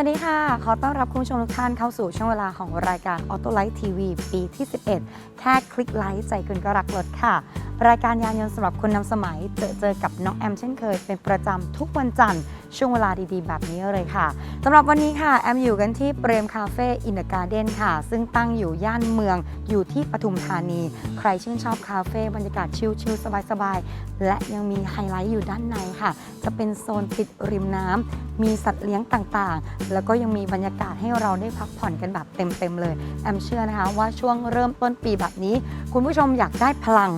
สวัสดีค่ะ ขอต้อนรับคุณผู้ชมทุกท่านเข้าสู่ช่วงเวลาของรายการ Auto Light TV ปีที่ 11 แค่คลิกไลค์ใจคุณก็รักรถค่ะ รายการยานยนต์สำหรับคนนำสมัย เจอเจอกับน้องแอมเช่นเคย เป็นประจำทุกวันจันทร์ ช่วงเวลาดีๆ แบบนี้เลยค่ะสำหรับวันนี้ค่ะ แอมอยู่กันที่เปรมคาเฟ่อินเดการ์เดนค่ะ ซึ่งตั้งอยู่ย่านเมืองอยู่ที่ปทุมธานี ใครชื่นชอบคาเฟ่บรรยากาศชิลๆสบายๆและยังมีไฮไลท์อยู่ด้านในค่ะ จะเป็นโซนติดริมน้ำมีสัตว์เลี้ยงต่างๆ แล้วก็ยังมีบรรยากาศให้เราได้พักผ่อนกันแบบเต็มๆเลย แอมเชื่อนะคะว่าช่วงเริ่มต้นปีแบบนี้ คุณผู้ชมอยากได้พลัง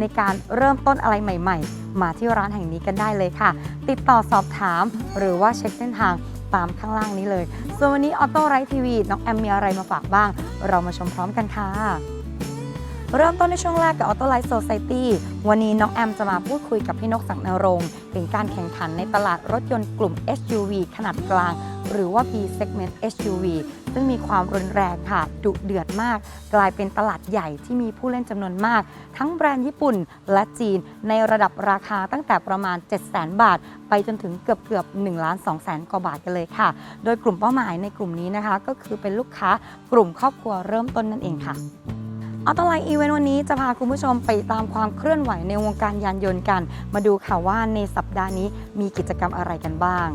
ในการเริ่มต้นอะไรใหม่ ๆ มาที่ร้านแห่งนี้กันได้เลยค่ะ ติดต่อสอบถามหรือว่าเช็คเส้นทางตามข้างล่างนี้เลย ส่วนวันนี้ออโต้ไรทีวีน้องแอมมีอะไรมาฝากบ้าง เรามาชมพร้อมกันค่ะ เริ่มต้นในช่วงแรกกับ Auto Life Society วันนี้น้องแอมจะมาพูดคุยกับพี่นกศักดิ์นรงค์ถึงการแข่งขันในตลาดรถยนต์กลุ่ม SUV ขนาดกลาง หรือว่า B segment SUV ซึ่งมีความรุนแรงค่ะดุเดือดมาก กลายเป็นตลาดใหญ่ที่มีผู้เล่นจำนวนมาก ทั้งแบรนด์ญี่ปุ่นและจีน ในระดับราคาตั้งแต่ประมาณ 700,000 บาท ไปจนถึงเกือบเกือบ1ล้าน2แสนกว่าบาทกันเลยค่ะ โดยกลุ่มเป้าหมายในกลุ่มนี้นะคะ ก็คือเป็นลูกค้ากลุ่มครอบครัวเริ่มต้นนั่นเองค่ะ ออโตไลน์อีเวนต์วันนี้จะพาคุณผู้ชมไปตามความเคลื่อนไหวในวงการยานยนต์กัน มาดูค่ะว่าในสัปดาห์นี้มีกิจกรรมอะไรกันบ้าง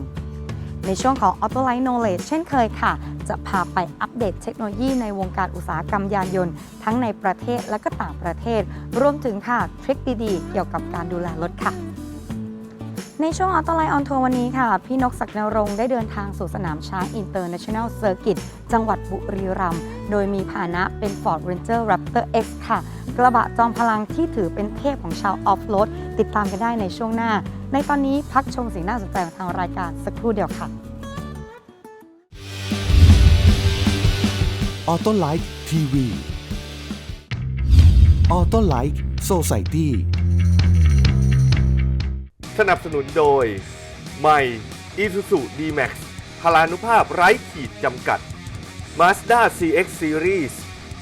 ในช่วงของ Auto Light Knowledge เช่นเคยค่ะ จะพาไปอัปเดตเทคโนโลยีในวงการอุตสาหกรรมยานยนต์ ทั้งในประเทศและก็ต่างประเทศ รวมถึงค่ะทริคดีๆ เกี่ยวกับการดูแลรถค่ะ ในช่วง Auto Light on Tour วันนี้ค่ะ พี่นกศักดิ์นรงค์ได้เดินทางสู่สนามช้าง International Circuit จังหวัดบุรีรัมย์โดยมีพาหนะเป็น Ford Ranger Raptor X ค่ะ กระบะจอมพลังที่ถือเป็นเทพของชาวออฟโรดติดตามกันได้ในช่วงหน้า ในตอนนี้พักชมสิ่งน่าสนใจมาทางรายการสักครู่เดียวค่ะออโตไลฟ์ทีวีออโตไลฟ์โซไซตี้ สนับสนุนโดย ใหม่ Isuzu D-Max พลานุภาพไร้ขีดจำกัด Mazda CX Series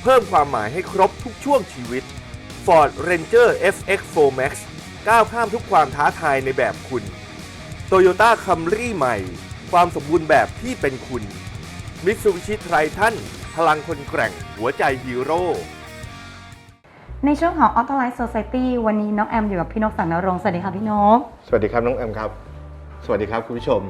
เพิ่มความหมายให้ครบทุกช่วงชีวิต Ford Ranger FX4 Max ก้าวข้ามทุกความท้าทายในแบบคุณ Toyota Camry ใหม่ ความสมบูรณ์แบบที่เป็นคุณ Mitsubishi Triton พลังคนแกร่งหัวใจฮีโร่ ในช่วงของ Auto Life Society วันนี้น้องแอมอยู่กับพี่นกสังนรงค์สวัสดีค่ะพี่นก สวัสดีครับน้องแอมครับ สวัสดีครับคุณผู้ชม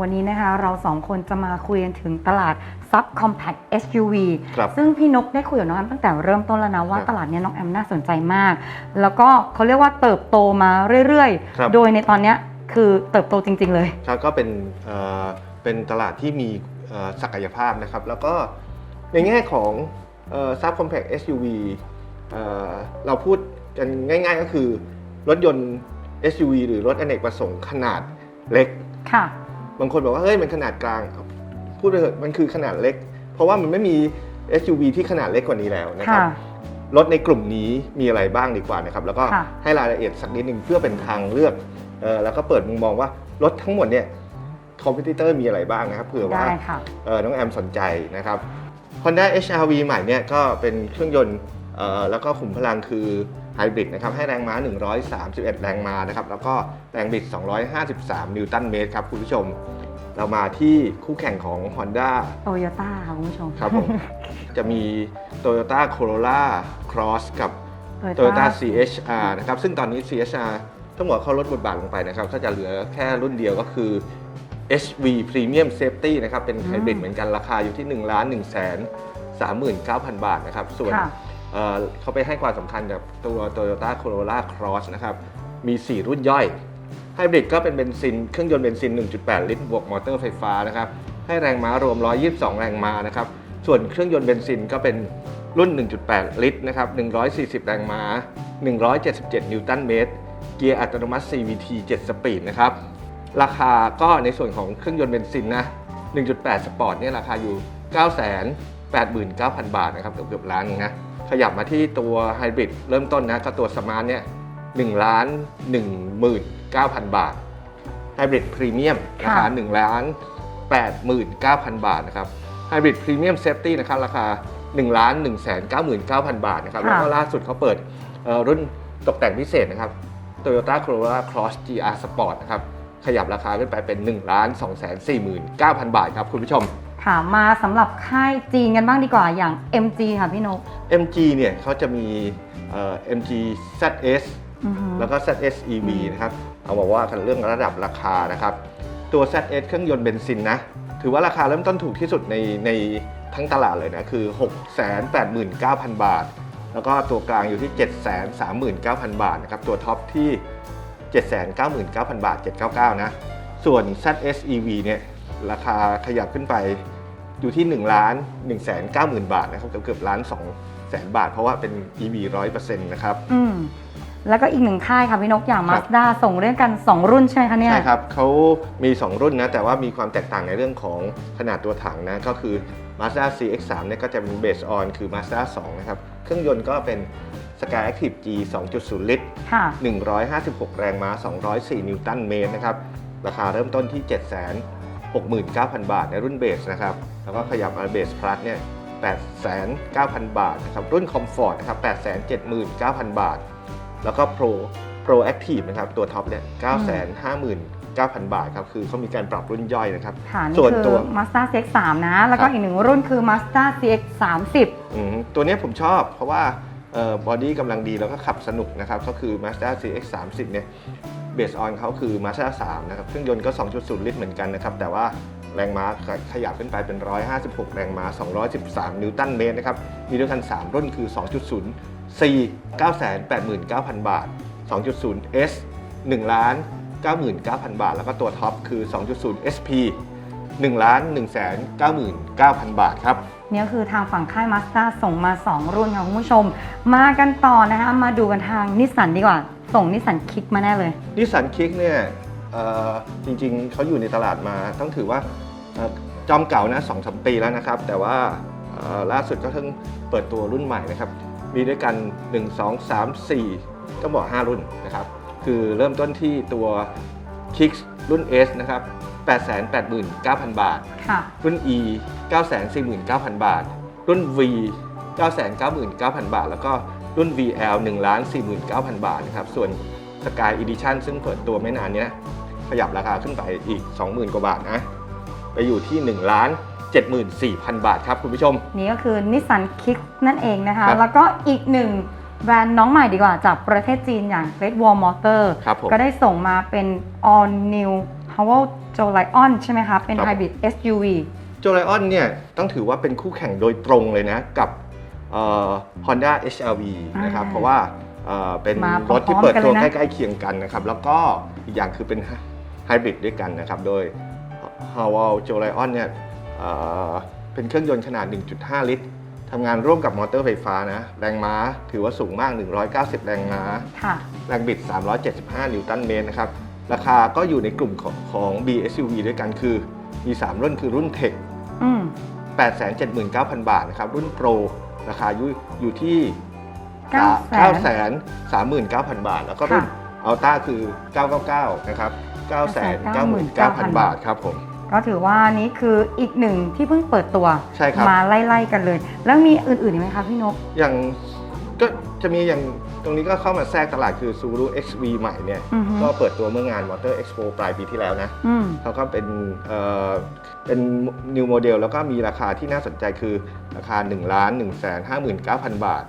วันนี้นะคะเราสองคนจะมาคุยกันถึงตลาด Sub Compact SUV ครับซึ่งพี่นกได้คุยกับน้องแอมตั้งแต่เริ่มต้นแล้วนะว่าครับตลาดเนี้ยน้องแอมน่าสนใจมาก แล้วก็เขาเรียกว่าเติบโตมาเรื่อยครับ ๆ โดยในตอนเนี้ยคือเติบโตจริง ๆ เลย ครับก็เป็นเอ่อเป็นตลาดที่มีเอ่อศักยภาพนะครับ แล้วก็ในแง่ของซับคอมแพค SUV เอ่อเราพูดกันง่าย ๆ ก็คือรถยนต์ SUV หรือรถอเนกประสงค์ขนาดเล็กค่ะบางคนบอกว่าเฮ้ยมันขนาดกลาง พูดไปเถอะมันคือขนาดเล็ก เพราะว่ามันไม่มี SUV ที่ขนาดเล็กกว่านี้แล้วนะครับค่ะรถในกลุ่มนี้มีอะไรบ้างดีกว่านะครับ แล้วก็ค่ะให้รายละเอียดสักนิดหนึ่งเพื่อเป็นทางเลือกเออแล้วก็เปิดมุมมองว่ารถทั้งหมดเนี่ยคอมเพติเตอร์มีอะไรบ้างนะครับเผื่อว่าได้ค่ะเออน้องแอมสนใจนะครับ Honda HRV ใหม่เนี่ยก็เป็นเครื่องยนต์เอ่อ แล้วก็ขุมพลังคือไฮบริดนะครับให้แรงม้า 131 แรงม้านะครับแล้วก็แรงบิด 253 นิวตันเมตรครับคุณผู้ชม เรามาที่คู่แข่งของ Honda โตโยต้าค่ะคุณผู้ชมครับผมจะมี Toyota Corolla Cross กับ Toyota Toyota CHR นะครับซึ่งตอนนี้ CHR ต้องบอกเขาลดบทบาทลงไปนะครับก็จะเหลือแค่รุ่นเดียวก็คือ HV Premium Safety นะครับเป็นไฮบริดเหมือนกันราคาอยู่ที่1ล้าน1แสน39,000 บาทนะครับส่วนค่ะ เขาไปให้ความสำคัญกับตัว Toyota Corolla Cross นะครับ มี 4 รุ่นย่อยไฮบริดก็เป็นเบนซิน เครื่องยนต์เบนซิน 1.8 ลิตร บวกมอเตอร์ไฟฟ้านะครับ ให้แรงม้ารวม 122 แรงม้านะครับ ส่วนเครื่องยนต์เบนซินก็เป็นรุ่น 1.8 ลิตรนะครับ 140 แรงม้า 177 นิวตันเมตร เกียร์อัตโนมัติ CVT 7 สปีดนะครับ ราคาก็ในส่วนของเครื่องยนต์เบนซินนะ 1.8 สปอร์ตเนี่ยราคาอยู่ 989,000 บาทนะครับ เกือบเกือบล้านหนึงนะ ขยับมาที่ตัวไฮบริดเริ่มต้นนะก็ตัวสมาร์ทเนี่ย1ล้าน19,000บาทไฮบริดพรีเมียมราคา1ล้าน89,000บาทนะครับไฮบริดพรีเมียมเซฟตี้นะครับราคา1ล้าน199,000บาทนะครับแล้วก็ล่าสุดเขาเปิดเอ่อรุ่นตกแต่งพิเศษนะครับ Toyota Corolla Cross GR Sport นะครับ ขยับราคาขึ้นไปเป็น1ล้าน249,000 บาทครับคุณผู้ชม ค่ะมาสำหรับค่ายจีนกันบ้างดีกว่าอย่าง MG ค่ะพี่นก MG เนี่ยเขาจะมีเอ่อ MG ZS อือหือแล้วก็ ZS EV นะครับ เอามาว่ากันเรื่องระดับราคานะครับ ตัว ZS เครื่องยนต์เบนซินนะ ถือว่าราคาเริ่มต้นถูกที่สุดในในทั้งตลาดเลยนะ คือ 689,000 บาท แล้วก็ตัวกลางอยู่ที่ 739,000 บาทนะครับ ตัวท็อปที่ 799,000 บาท 799 นะ ส่วน ZS EV เนี่ย ราคาขยับขึ้นไป อยู่ที่ 1 ล้าน1 9 0 0 0 0 บาทนะครับเกือบเกือบล้าน2แสนบาท เพราะว่าเป็น EV 100%นะครับอืมแล้วก็อีกหนึ่งค่ายค่ะพี่นกอย่างครัมาบสด้าส่งเรื่องกัน 2 รุ่นใช่ไหมคะเนี่ยใช่ครับเขามี 2 รุ่นนะแต่ว่ามีความแตกต่างในเรื่องของขนาดตัวถังนะก็คือ Mazda CX-3 เนี่ยก็จะเป็นเบสออนคือ Mazda 2 นะครับ เครื่องยนต์ก็เป็น Sky Active G 2.0 ลิตรค่ะ156 แรงม้า 204 นิวตันเมตรนะครับ ราคาเริ่มต้นที่ 769,000 บาทในรุ่นเบสนะครับ แล้วก็ขยับมาเบสพลัสเนี่ย809,000 บาทนะครับรุ่นคอมฟอร์ตนะครับ879,000 บาท แล้วก็ Pro Pro Active นะครับตัวท็อปเนี่ย959,000 บาทครับคือเขามีการปรับรุ่นย่อยนะครับค่ะนี่ส่วนคือตัว Mazda CX-3 นะ แล้วก็ครับอีกหนึ่งรุ่นคือ Mazda CX-30 อืมตัวเนี้ยผมชอบเพราะว่าบอดี้กำลังดีแล้วก็ขับสนุกนะครับ ก็คือ Mazda CX-30 เนี่ย เบสออนเขาคือ Mazda 3นะครับ เครื่องยนต์ก็ 2.0 ลิตรเหมือนกันนะครับ แต่ว่าแรงม้าขยับขึ้นไปเป็น 156 แรงม้า 213 นิวตันเมตรนะครับ มีด้วยกัน 3 รุ่นคือ 2.0 C 989,000 บาท 2.0 S 1ล้าน99,000 บาท แล้วก็ตัวท็อปคือ 2.0 SP 1ล้าน199,000บาทครับเนี่ยคือทางฝั่งค่าย Mazda ส่งมา 2 รุ่นค่ะคุณผู้ชม มากันต่อนะคะ มาดูกันทางนิสสันดีกว่า ส่งนิสสันคิกมาแน่เลย นิสสันคิกเนี่ยเอ่อจริงๆเขาอยู่ในตลาดมาต้องถือว่าเอ่อจอมเก่านะสองสมปีแล้วนะครับ แต่ว่าเอ่อล่าสุดก็เพิ่งเปิดตัวรุ่นใหม่นะครับ มีด้วยกัน 1 2 3 4 ต้องบอก 5 รุ่นนะครับ คือเริ่มต้นที่ตัวคิกรุ่น S นะครับ 889,000 บาท ค่ะ รุ่น E 949,000 บาท รุ่น V 999,000 บาท แล้วก็ รุ่น VL 1,49,000 บาทนะครับ ส่วน Sky Edition ซึ่งเปิดตัวไม่นานเนี้ยขยับราคาขึ้นไปอีก 20,000 กว่าบาทนะ ไปอยู่ที่1ล้าน74,000 บาทครับคุณผู้ชม นี่ก็คือนิสสันคิกนั่นเองนะคะครับแล้วก็อีกหนึ่งแบรนด์น้องใหม่ดีกว่าจากประเทศจีนอย่าง Great Wall Motor ครับผมก็ได้ส่งมาเป็น all new h o w e l j o l i o n ใช่ไหมคะ เป็นครับ hybrid SUV โจไลออนเนี่ยต้องถือว่าเป็นคู่แข่งโดยตรงเลยนะ กับ เอ่อ Honda HRV นะครับอ่าเพราะว่าเอ่อเป็นมาพร้อมๆรถที่เปิดตัวกันเลยนะใกล้ๆเคียงกันนะครับ แล้วก็อีกอย่างคือเป็นไฮบริดด้วยกันนะครับ โดย h a w a l j o l i o n เนี่ยเอ่อเป็นเครื่องยนต์ขนาด 1.5 ลิตรทำงานร่วมกับมอเตอร์ไฟฟ้านะ แรงม้าถือว่าสูงมาก 190 แรงม้าค่ะแรงบิด 375 นิวตันเมตรนะครับ ราคาก็อยู่ในกลุ่มของของ BSUV ด้วยกันคือ มี 3 รุ่นคือรุ่น Tech อืม879,000 บาทนะครับ รุ่นโปร ราคาอยู่อยู่ที่900,000 939,000 บาท แล้วก็รุ่นค่ะอัลต้าคือ 999 นะครับ999,000 บาทครับผมก็ถือว่านี้คืออีกหนึ่งที่เพิ่งเปิดตัวใช่ครับมาไล่ๆกันเลย แล้วมีอื่นๆอีกไหมคะพี่นกอย่างก็จะมีอย่าง ตรงนี้ก็เข้ามาแทรกตลาดคือ Subaru XV ใหม่เนี่ย อือฮึ ก็เปิดตัวเมื่องาน Motor Expo ปลายปีที่แล้วนะ อืม เขาก็เป็นเอ่อเป็น new model แล้วก็มีราคาที่น่าสนใจคือราคา1ล้าน1 5 9 0 0 บาท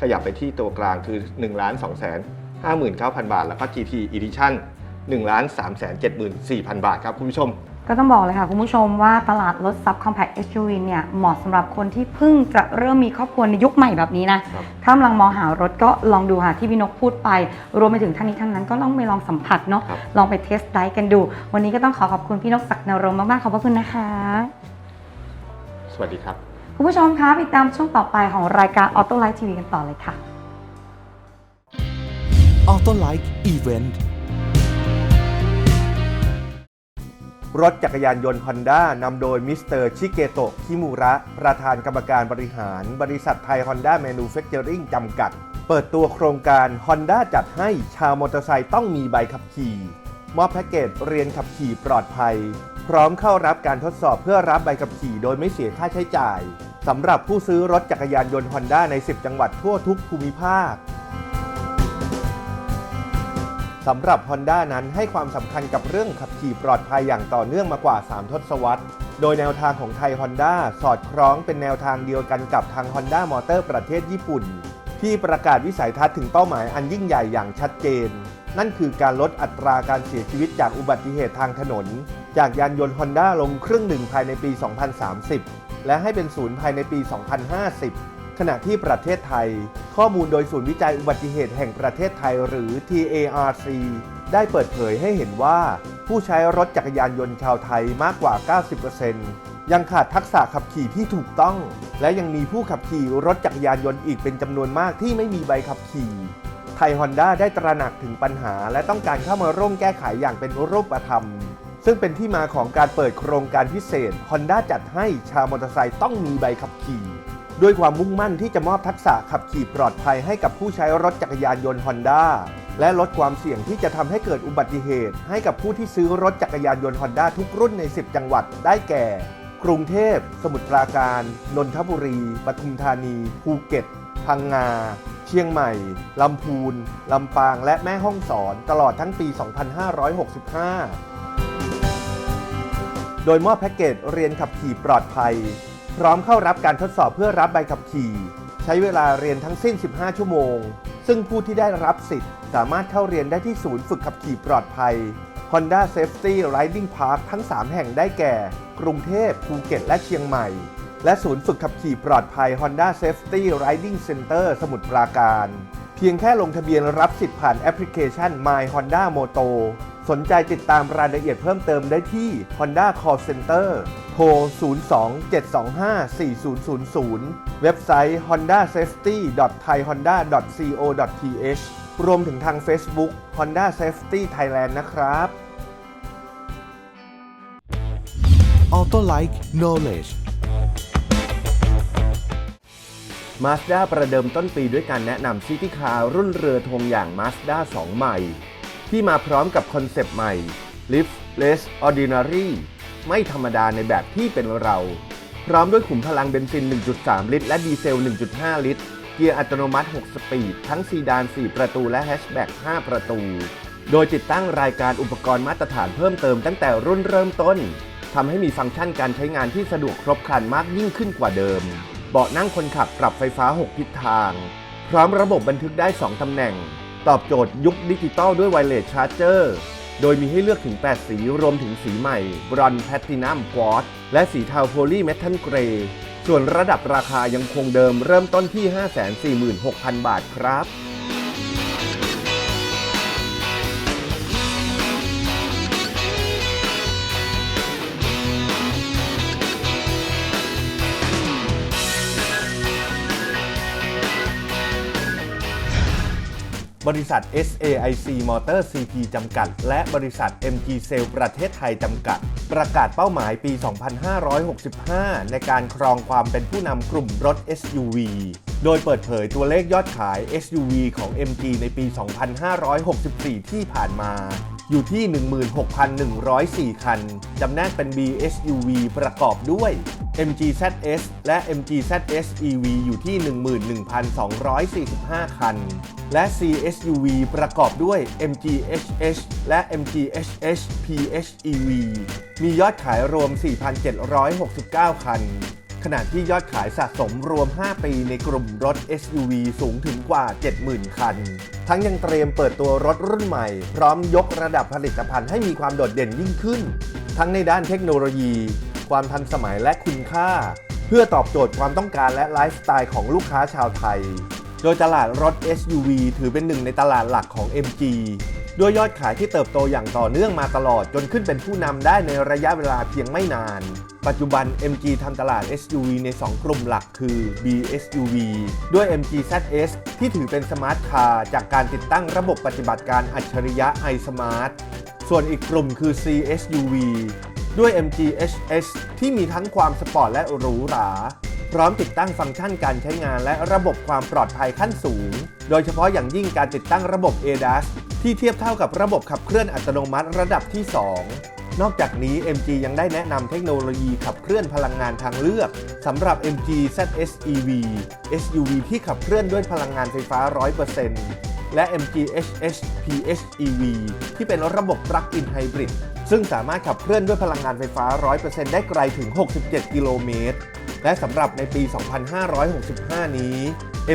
ขยับไปที่ตัวกลางคือ1ล้าน2 5 9 0 0 0 บาท แล้วก็ GT Edition 1ล้าน3 7 4 0 0 0 บาทครับ คุณผู้ชม ก็ต้องบอกเลยค่ะคุณผู้ชมว่าตลาดรถซับ compact SUV เนี่ยเหมาะสำหรับคนที่เพิ่งจะเริ่มมีครอบครัวในยุคใหม่แบบนี้นะ ครับ ถ้ากำลังมองหารถก็ลองดูค่ะที่พี่นกพูดไป รวมไปถึงท่านนี้ท่านนั้นก็ลองไปลองสัมผัสเนาะครับ ลองไปเทสไดกันดู วันนี้ก็ต้องขอขอบคุณพี่นกศักดิ์นรงค์มากๆขอบพระคุณนะคะ สวัสดีครับ คุณผู้ชมคะติดตามช่วงต่อไปของรายการ Auto Light TV กันต่อเลยค่ะ Auto Like Event รถจักรยานยนต์ Honda นำโดยมิสเตอร์ชิเกโตะคิมูระ ประธานกรรมการบริหาร บริษัทไทย Honda Manufacturing จำกัด เปิดตัวโครงการ Honda จัดให้ชาวมอเตอร์ไซค์ต้องมีใบขับขี่ มอบแพ็กเกจเรียนขับขี่ปลอดภัย พร้อมเข้ารับการทดสอบเพื่อรับใบขับขี่โดยไม่เสียค่าใช้จ่ายสำหรับผู้ซื้อรถจักรยานยนต์ Honda ใน 10 จังหวัดทั่วทุกภูมิภาค สำหรับ Honda นั้นให้ความสำคัญกับเรื่องขับขี่ปลอดภัยอย่างต่อเนื่องมากว่า 3 ทศวรรษ โดยแนวทางของไทย Honda สอดคล้องเป็นแนวทางเดียวกันกับทาง Honda m o t o r ประเทศญี่ปุ่น ที่ประกาศวิสัยทัศน์ถึงเป้าหมายอันยิ่งใหญ่อย่างชัดเจน นั่นคือการลดอัตราการเสียชีวิตจากอุบัติเหตุทางถนน จากยานยนต์ Honda ลงครึ่งหนึ่งภายในปี 2030 และให้เป็นศูนย์ภายในปี 2050 ขณะที่ประเทศไทย ข้อมูลโดยศูนย์วิจัยอุบัติเหตุแห่งประเทศไทยหรือ TARC ได้เปิดเผยให้เห็นว่า ผู้ใช้รถจักรยานยนต์ชาวไทยมากกว่า 90%ยังขาดทักษะขับขี่ที่ถูกต้อง และยังมีผู้ขับขี่รถจักรยานยนต์อีกเป็นจำนวนมากที่ไม่มีใบขับขี่ไทยฮอนด้าได้ตระหนักถึงปัญหา และต้องการเข้ามาร่วมแก้ไขอย่างเป็นรูปธรรม ซึ่งเป็นที่มาของการเปิดโครงการพิเศษ Honda จัดให้ชาวมอเตอร์ไซค์ต้องมีใบขับขี่ ด้วยความมุ่งมั่นที่จะมอบทักษะขับขี่ปลอดภัยให้กับผู้ใช้รถจักรยานยนต์ Honda และลดความเสี่ยงที่จะทำให้เกิดอุบัติเหตุ ให้กับผู้ที่ซื้อรถจักรยานยนต์ Honda ทุกรุ่นใน 10 จังหวัดได้แก่ กรุงเทพ สมุทรปราการ นนทบุรี ปทุมธานี ภูเก็ต พังงา เชียงใหม่ ลำพูน ลำปาง และแม่ฮ่องสอน ตลอดทั้งปี 2565 โดยมอบแพ็กเกจเรียนขับขี่ปลอดภัย พร้อมเข้ารับการทดสอบเพื่อรับใบขับขี่ ใช้เวลาเรียนทั้งสิ้น 15 ชั่วโมง ซึ่งผู้ที่ได้รับสิทธิ์ สามารถเข้าเรียนได้ที่ศูนย์ฝึกขับขี่ปลอดภัย Honda Safety Riding Park ทั้ง 3 แห่งได้แก่ กรุงเทพภูเก็ต และเชียงใหม่ และศูนย์ฝึกขับขี่ปลอดภัย Honda Safety Riding Center สมุทรปราการ เพียงแค่ลงทะเบียนรับสิทธิ์ผ่านแอปพลิเคชัน My Honda Moto สนใจติดตามรายละเอียดเพิ่มเติมได้ที่ Honda Call Center โทร 02-725-4000 เว็บไซต์ hondasafety.thaihonda.co.th รวมถึงทาง Facebook Honda Safety Thailand นะครับ Auto Like Knowledge Mazda ประเดิมต้นปีด้วยการแนะนำซิตี้คาร์รุ่นเรือธงอย่าง Mazda 2 ใหม่ ที่มาพร้อมกับคอนเซปต์ใหม่ Live Less Ordinary ไม่ธรรมดาในแบบที่เป็นเรา พร้อมด้วยขุมพลังเบนซิน 1.3 ลิตร และดีเซล 1.5 ลิตร เกียร์อัตโนมัติ 6 สปีด ทั้งซีดาน 4 ประตูและแฮชแบ็ก5 ประตู โดยติดตั้งรายการอุปกรณ์มาตรฐานเพิ่มเติมตั้งแต่รุ่นเริ่มต้นทำให้มีฟังก์ชันการใช้งานที่สะดวกครบครันมากยิ่งขึ้นกว่าเดิม เบาะนั่งคนขับปรับไฟฟ้า 6 ทิศทาง พร้อมระบบบันทึกได้ 2 ตำแหน่ง ตอบโจทย์ยุคดิจิตอลด้วยไวเลสชาร์เจอร์ โดยมีให้เลือกถึง 8 สีรวมถึงสีใหม่ บรอนแพตตินัมควอตและสีเทาโพลีเมทัลเกรย์ส่วนระดับราคายังคงเดิมเริ่มต้นที่ 546,000 บาทครับ บริษัท SAIC Motor CP จำกัด และบริษัท MG s e l l ประเทศไทยจำกัด ประกาศเป้าหมายปี 2565 ในการครองความเป็นผู้นำกลุ่มรถ SUV โดยเปิดเผยตัวเลขยอดขาย SUV ของ MG ในปี 2564 ที่ผ่านมา อยู่ที่ 16,104 คัน จำแนกเป็น BSUV ประกอบด้วย MG ZS และ MG ZS EV อยู่ที่ 11,245 คัน และ CSUV ประกอบด้วย MG HH และ MG HH PHEV มียอดขายรวม 4,769 คัน ขณะที่ยอดขายสะสมรวม 5 ปีในกลุ่มรถ SUV สูงถึงกว่า 70,000 คัน ทั้งยังเตรียมเปิดตัวรถรุ่นใหม่ พร้อมยกระดับผลิตภัณฑ์ให้มีความโดดเด่นยิ่งขึ้น ทั้งในด้านเทคโนโลยี ความทันสมัยและคุณค่า เพื่อตอบโจทย์ความต้องการและไลฟ์สไตล์ของลูกค้าชาวไทย โดยตลาดรถ SUV ถือเป็นหนึ่งในตลาดหลักของ MG ด้วยยอดขายที่เติบโตอย่างต่อเนื่องมาตลอดจนขึ้นเป็นผู้นำได้ในระยะเวลาเพียงไม่นาน ปัจจุบัน MG ทำตลาด SUV ใน 2 กลุ่มหลักคือ BSUV ด้วย MG ZS ที่ถือเป็นสมาร์ทคาร์จากการติดตั้งระบบปฏิบัติการอัจฉริยะ iSmart ส่วนอีกกลุ่มคือ CSUV ด้วย MG HS ที่มีทั้งความสปอร์ตและหรูหรา พร้อมติดตั้งฟังก์ชันการใช้งานและระบบความปลอดภัยขั้นสูง โดยเฉพาะอย่างยิ่งการติดตั้งระบบ ADAS ที่เทียบเท่ากับระบบขับเคลื่อนอัตโนมัติระดับที่ 2 นอกจากนี้ MG ยังได้แนะนำเทคโนโลยีขับเคลื่อนพลังงานทางเลือกสำหรับ MG ZS EV SUV ที่ขับเคลื่อนด้วยพลังงานไฟฟ้า 100%และ MG HS PHEV ที่เป็นระบบ Plug-in Hybrid ซึ่งสามารถขับเคลื่อนด้วยพลังงานไฟฟ้า 100%ได้ไกลถึง 67 กิโลเมตร และสำหรับในปี 2565 นี้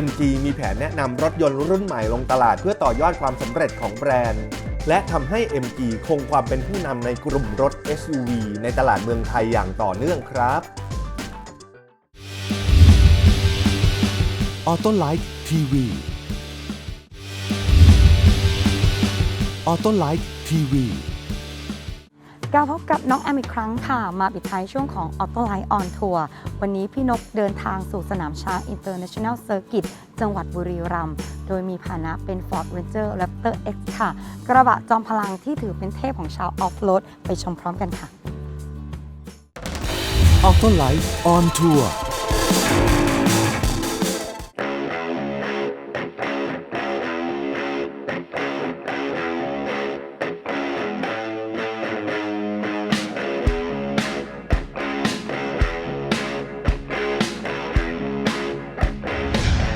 MG มีแผนแนะนำรถยนต์รุ่นใหม่ลงตลาดเพื่อต่อยอดความสำเร็จของแบรนด์ และทำให้ MG คงความเป็นผู้นำในกลุ่มรถ SUV ในตลาดเมืองไทยอย่างต่อเนื่องครับ Auto Like TV Auto Like TV กลับพบกับน้องแอมอีกครั้งค่ะ มาปิดท้ายช่วงของ Auto Light on Tour วันนี้พี่นกเดินทางสู่สนามช้าง International Circuit จังหวัดบุรีรัมย์ โดยมีพาหนะเป็น Ford Ranger Raptor X ค่ะ กระบะจอมพลังที่ถือเป็นเทพของชาวออฟโรดไปชมพร้อมกันค่ะ Auto Like on Tour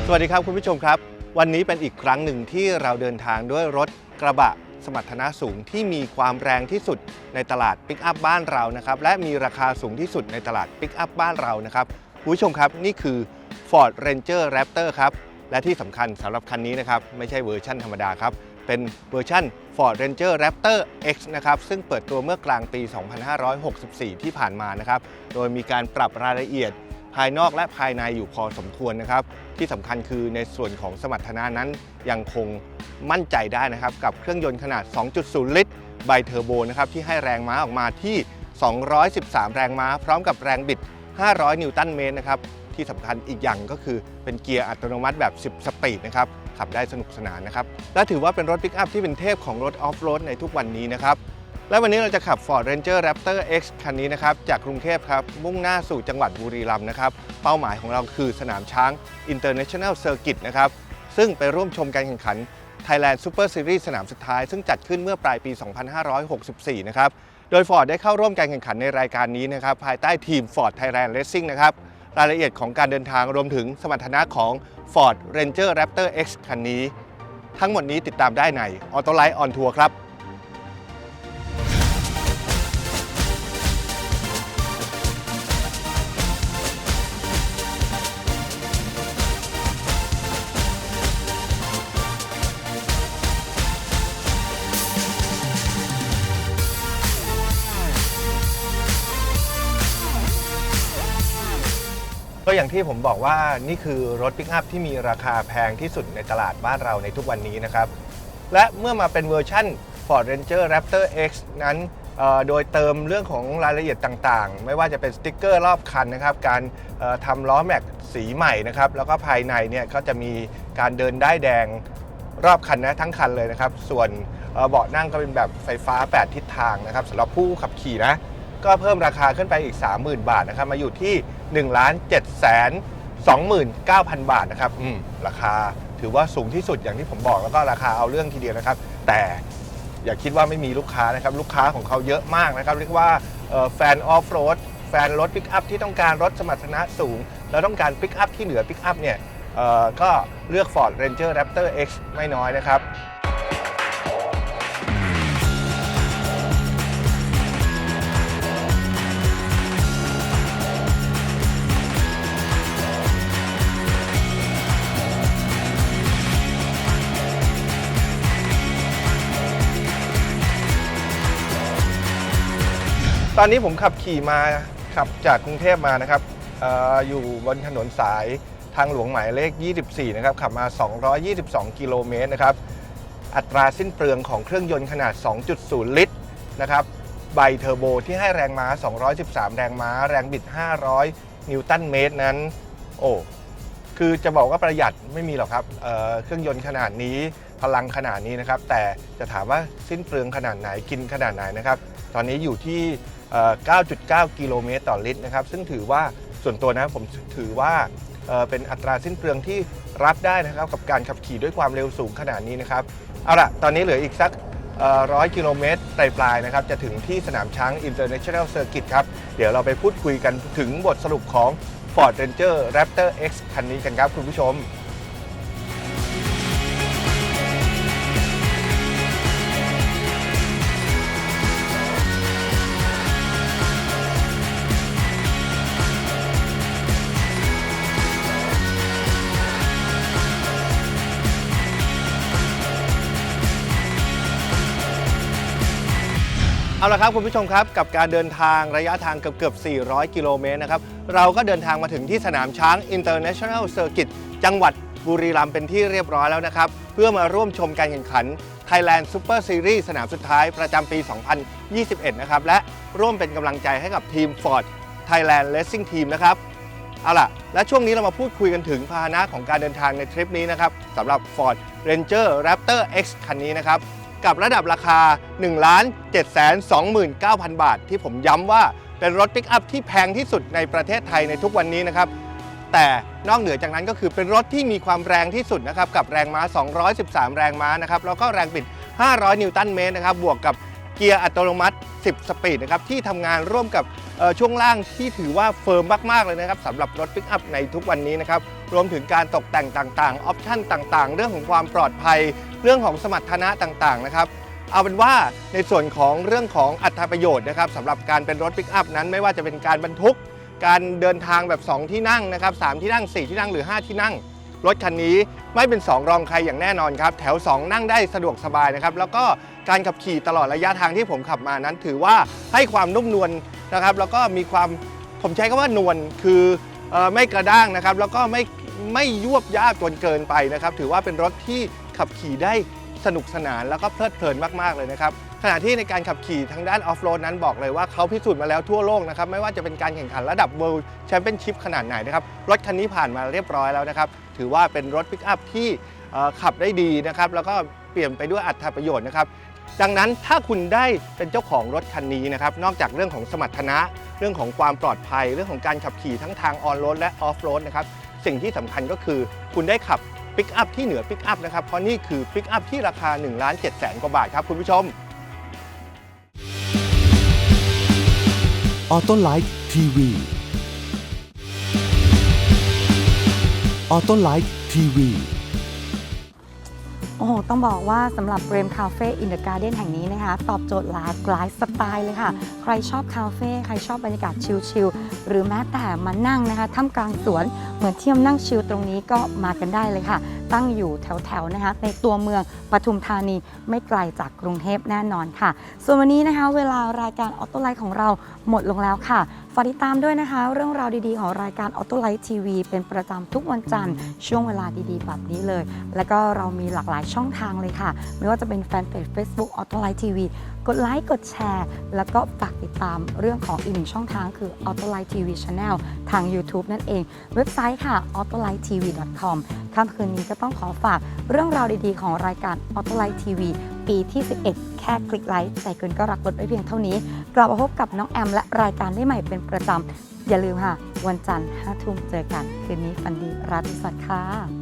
สวัสดีครับ คุณผู้ชมครับ วันนี้เป็นอีกครั้งหนึ่งที่เราเดินทางด้วยรถกระบะสมรรถนะสูงที่มีความแรงที่สุดในตลาดปิกอัพบ้านเรานะครับ และมีราคาสูงที่สุดในตลาดปิกอัพบ้านเรานะครับคุณผู้ชมครับนี่คือ Ford Ranger Raptor ครับและที่สำคัญสำหรับคันนี้นะครับไม่ใช่เวอร์ชั่นธรรมดาครับเป็นเวอร์ชั่น Ford Ranger Raptor X นะครับซึ่งเปิดตัวเมื่อกลางปี 2564 ที่ผ่านมานะครับโดยมีการปรับรายละเอียด ภายนอกและภายในอยู่พอสมควรนะครับ ที่สำคัญคือในส่วนของสมรรถนะนั้นยังคงมั่นใจได้นะครับ กับเครื่องยนต์ขนาด 2.0 ลิตรไบเทอร์โบนะครับที่ให้แรงม้าออกมาที่ 213 แรงม้า พร้อมกับแรงบิด 500 นิวตันเมตรนะครับที่สำคัญอีกอย่างก็คือเป็นเกียร์อัตโนมัติแบบ 10 สปีดนะครับขับได้สนุกสนานนะครับและถือว่าเป็นรถปิกอัพที่เป็นเทพของรถออฟโรดในทุกวันนี้นะครับ และวันนี้เราจะขับ Ford Ranger Raptor X คันนี้นะครับ จากกรุงเทพครับ มุ่งหน้าสู่จังหวัดบุรีรัมย์นะครับ เป้าหมายของเราคือสนามช้าง International Circuit นะครับ ซึ่งไปร่วมชมการแข่งขัน Thailand Super Series สนามสุดท้าย ซึ่งจัดขึ้นเมื่อปลายปี 2564 นะครับ โดย Ford ได้เข้าร่วมการแข่งขันในรายการนี้นะครับ ภายใต้ทีม Ford Thailand Racing นะครับ รายละเอียดของการเดินทางรวมถึงสมรรถนะของ Ford Ranger Raptor X คันนี้ ทั้งหมดนี้ติดตามได้ใน Auto Light on Tour ครับ ก็อย่างที่ผมบอกว่านี่คือรถปิกอัพที่มีราคาแพงที่สุดในตลาดบ้านเราในทุกวันนี้นะครับ และเมื่อมาเป็นเวอร์ชั่น Ford Ranger Raptor X นั้นเอ่อโดยเติมเรื่องของรายละเอียดต่างๆ ไม่ว่าจะเป็นสติกเกอร์รอบคันนะครับ การทำล้อแม็กสีใหม่นะครับ แล้วก็ภายในเนี่ยก็จะมีการเดินได้แดงรอบคันนะทั้งคันเลยนะครับ ส่วนเอ่อเบาะนั่งก็เป็นแบบไฟฟ้า 8 ทิศทางนะครับสำหรับผู้ขับขี่นะ ก็เพิ่มราคาขึ้นไปอีก 30,000 บาทนะครับ มาอยู่ที่ 1 7 2 9 0 0 0 บาทนะครับอืมราคาถือว่าสูงที่สุดอย่างที่ผมบอกแล้วก็ราคาเอาเรื่องทีเดียวนะครับ แต่อย่าคิดว่าไม่มีลูกค้านะครับ ลูกค้าของเขาเยอะมากนะครับ เรียกว่าแฟนออฟโรดแฟนรถปิกอัพที่ต้องการรถสมรรถนะสูง แล้วต้องการปิกอัพที่เหนือปิกอัพเนี่ยเอ่อก็เลือก Ford Ranger Raptor X ไม่น้อยนะครับ ตอนนี้ผมขับขี่มาขับจากกรุงเทพมานะครับเอออยู่บนถนนสายทางหลวงหมายเลข 24 นะครับ ขับมา 222 กิโลเมตรนะครับ อัตราสิ้นเปลืองของเครื่องยนต์ขนาด 2.0 ลิตรนะครับไบเทอร์โบที่ให้แรงม้า 213 แรงม้า แรงบิด 500 นิวตันเมตรนั้น โอ้คือจะบอกว่าประหยัดไม่มีหรอกครับเเครื่องยนต์ขนาดนี้พลังขนาดนี้นะครับ แต่จะถามว่าสิ้นเปลืองขนาดไหนกินขนาดไหนนะครับ ตอนนี้อยู่ที่ 9.9 กิโลเมตรต่อลิตรนะครับ ซึ่งถือว่าส่วนตัวนะผมถือว่าเป็นอัตราสิ้นเปลืองที่รับได้นะครับ กับการขับขี่ด้วยความเร็วสูงขนาดนี้นะครับ เอาล่ะ ตอนนี้เหลืออีกสักร้อยกิโลเมตรปลายๆนะครับ จะถึงที่สนามช้าง International Circuit ครับ เดี๋ยวเราไปพูดคุยกันถึงบทสรุปของ Ford Ranger Raptor X คันนี้กันครับคุณผู้ชม เอาละครับคุณผู้ชมครับกับการเดินทางระยะทางเกือบเกือบ 400 กิโลเมตรนะครับเราก็เดินทางมาถึงที่สนามช้าง International Circuit จังหวัดบุรีรัมย์เป็นที่เรียบร้อยแล้วนะครับ เพื่อมาร่วมชมการแข่งขัน Thailand Super Series สนามสุดท้ายประจำปี 2021 นะครับ และร่วมเป็นกำลังใจให้กับทีม Ford Thailand Racing Team นะครับ เอาล่ะ และช่วงนี้เรามาพูดคุยกันถึงพาหนะของการเดินทางในทริปนี้นะครับสำหรับ Ford Ranger Raptor X คันนี้นะครับ กับระดับราคา 1 7 2 9 0 0 0 บาท ที่ผมย้ำว่าเป็นรถปิกอัพที่แพงที่สุดในประเทศไทยในทุกวันนี้นะครับ แต่นอกเหนือจากนั้นก็คือเป็นรถที่มีความแรงที่สุดนะครับ กับแรงม้า 213 แรงม้านะครับ แล้วก็แรงบิด 500 นิวตันเมตรนะครับ บวกกับ เกียร์อัตโนมัติ 10 สปีดนะครับที่ทำงานร่วมกับช่วงล่างที่ถือว่าเฟิร์มมาก ๆ เลยนะครับสำหรับรถปิกอัพในทุกวันนี้นะครับรวมถึงการตกแต่งต่างๆ ออปชั่นต่างๆ เรื่องของความปลอดภัย เรื่องของสมรรถนะต่างๆนะครับเอาเป็นว่าในส่วนของเรื่องของอัตราประโยชน์นะครับสำหรับการเป็นรถปิกอัพนั้นไม่ว่าจะเป็นการบรรทุก การเดินทางแบบ 2 ที่นั่งนะครับ3ที่นั่ง 4 ที่นั่งหรือ 5 ที่นั่ง รถคันนี้ไม่เป็น 2 รองใครอย่างแน่นอนครับ แถว 2 นั่งได้สะดวกสบายนะครับ แล้วก็การขับขี่ตลอดระยะทางที่ผมขับมานั้น ถือว่าให้ความนุ่มนวลนะครับ แล้วก็มีความผมใช้คำว่านวลคือออไม่กระด้างนะครับ แล้วก็ไม่ไม่ยวบยากจนเกินไปนะครับ ถือว่าเป็นรถที่ขับขี่ได้สนุกสนานแล้วก็เพลิดเพลินมาก ๆ เลยนะครับ ขณะที่ในการขับขี่ทางด้านออฟโรดนั้นบอกเลยว่าเขาพิสูจน์มาแล้วทั่วโลกนะครับไม่ว่าจะเป็นการแข่งขันระดับ World Championship ขนาดไหนนะครับรถคันนี้ผ่านมาเรียบร้อยแล้วนะครับถือว่าเป็นรถปิกอัพที่ขับได้ดีนะครับแล้วก็เปลี่ยนไปด้วยอัตราประโยชน์นะครับดังนั้นถ้าคุณได้เป็นเจ้าของรถคันนี้นะครับนอกจากเรื่องของสมรรถนะ เรื่องของความปลอดภัย เรื่องของการขับขี่ทั้งทางออนโรดและออฟโรดนะครับสิ่งที่สำคัญก็คือ คุณได้ขับปิกอัพที่เหนือปิกอัพนะครับเพราะนี่คือปิกอัพที่ราคา1นึ่งล้านเจ็ดแสนกว่าบาทครับคุณผู้ชม ออโต้ไลท์ทีวีออโต้ไลท์ทีวีโอ้โห ต้องบอกว่าสำหรับเรมคาเฟ่อินเดอะการ์เดนแห่งนี้นะคะ ตอบโจทย์หลากหลายสไตล์เลยค่ะ ใครชอบคาเฟ่ใครชอบบรรยากาศชิลๆ หรือแม้แต่มานั่งนะคะท่ามกลางสวน เหมือนเที่ยวนั่งชิลตรงนี้ก็มากันได้เลยค่ะ ตั้งอยู่แถวๆนะคะในตัวเมืองปทุมธานีไม่ไกลจากกรุงเทพแน่นอนค่ะ ส่วนวันนี้นะคะเวลารายการออโต้ไลท์ของเราหมดลงแล้วค่ะฝากติดตามด้วยนะคะ เรื่องราวดีๆของรายการออโต้ไลท์ทีวีเป็นประจำทุกวันจันทร์ช่วงเวลาดีๆ แบบนี้เลย แล้วก็เรามีหลากหลายช่องทางเลยค่ะ ไม่ว่าจะเป็นแฟนเพจ Facebook Auto Light TV กดไลค์กดแชร์ แล้วก็ฝากติดตามเรื่องของอีกหนึ่งช่องทางคือ Auto Light TV Channel ทาง YouTube นั่นเอง เว็บไซต์ค่ะ autolighttv.com ค่ำคืนนี้ก็ต้องขอฝากเรื่องราวดีๆ ของรายการ Auto Light TV ปีที่ 11 แค่คลิกไลค์ใจเกินก็รักลดไว้เพียงเท่านี้ กลับมาพบกับน้องแอม และรายการได้ใหม่เป็นประจำ อย่าลืมค่ะ วันจันทร์5ทุ่มเจอกัน คืนนี้ฝันดีราตรีสวัสดิ์ค่ะ